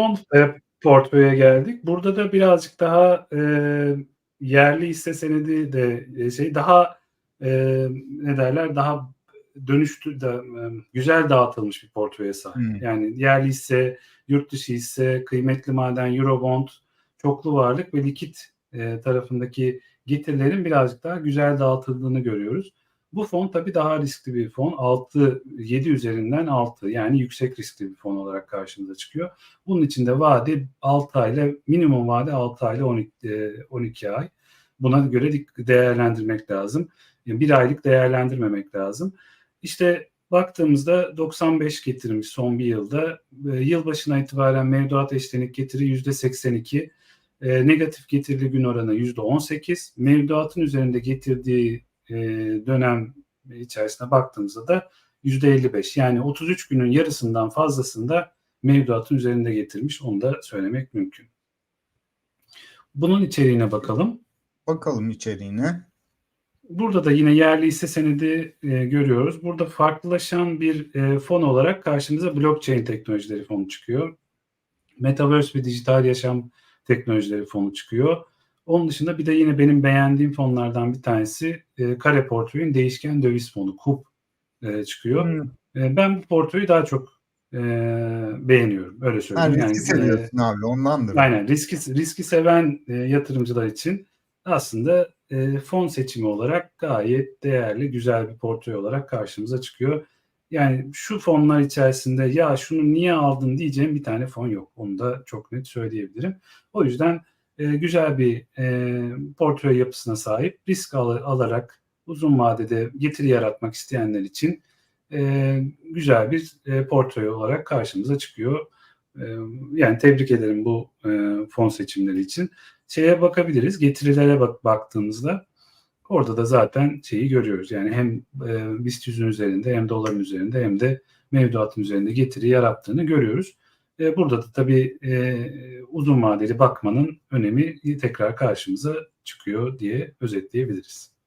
Son e, portföye geldik. Burada da birazcık daha e, yerli hisse senedi de e, şey daha e, ne derler daha dönüştü de güzel dağıtılmış bir portföye sahip. Hmm. Yani yerli hisse, yurt dışı hisse, kıymetli maden, eurobond, çoklu varlık ve likit e, tarafındaki getirilerin birazcık daha güzel dağıtıldığını görüyoruz. Bu fon tabii daha riskli bir fon. 6 7 üzerinden 6 yani yüksek riskli bir fon olarak karşımıza çıkıyor. Bunun içinde vade 6 ay ile minimum vade 6 ay ile 12, 12 ay. Buna göre değerlendirmek lazım. Yani bir aylık değerlendirmemek lazım. İşte baktığımızda 95 getirmiş son bir yılda. E, yılbaşına itibaren mevduat eşlenik getiri %82. E, negatif getirili gün oranı %18. Mevduatın üzerinde getirdiği e, dönem içerisine baktığımızda da %55. Yani 33 günün yarısından fazlasında mevduatın üzerinde getirmiş. Onu da söylemek mümkün. Bunun içeriğine bakalım. Bakalım içeriğine. Burada da yine yerli hisse senedi e, görüyoruz. Burada farklılaşan bir e, fon olarak karşımıza blockchain teknolojileri fonu çıkıyor. Metaverse ve dijital yaşam teknolojileri fonu çıkıyor. Onun dışında bir de yine benim beğendiğim fonlardan bir tanesi e, kare portföyün değişken döviz fonu KUP e, çıkıyor. Hmm. E, ben bu portföyü daha çok e, beğeniyorum. Öyle söyleyeyim. riski Yani, e, seviyorsun abi ondandır. Aynen riski riski seven e, yatırımcılar için aslında e, fon seçimi olarak gayet değerli, güzel bir portföy olarak karşımıza çıkıyor. Yani şu fonlar içerisinde ya şunu niye aldın diyeceğim bir tane fon yok. Onu da çok net söyleyebilirim. O yüzden e, güzel bir e, portföy yapısına sahip, risk al- alarak uzun vadede getiri yaratmak isteyenler için e, güzel bir e, portföy olarak karşımıza çıkıyor. E, yani tebrik ederim bu e, fon seçimleri için. Şeye bakabiliriz, getirilere bak baktığımızda orada da zaten şeyi görüyoruz. Yani hem e, BIST 100'ün üzerinde hem doların üzerinde hem de mevduatın üzerinde getiri yarattığını görüyoruz. E, burada da tabii e, uzun vadeli bakmanın önemi tekrar karşımıza çıkıyor diye özetleyebiliriz.